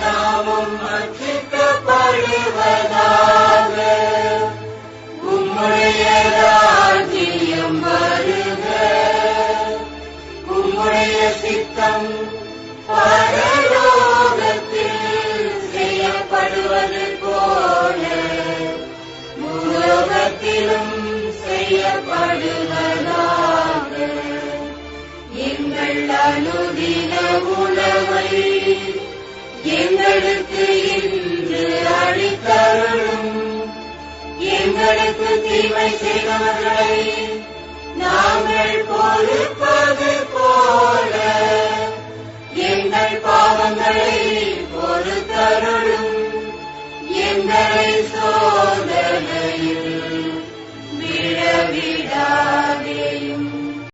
நாமும் ரட்சிக்கப்படுவதாக உம்முடைய ராஜ்யம் வருக. உம்முடைய சித்தம் பரலோகத்தில் செய்யப்படுவது போல. உலோகத்திலும் செய்யப்படுவதாக. எங்கள் அனுதின உணவு எங்களுக்கு இன்று அளித்தருளும் எங்களுக்கு தீமை செய்தவர்களை நாங்கள் பொறுப்பது போல எங்கள் பாவங்களை பொறுத்தருளும். எங்களை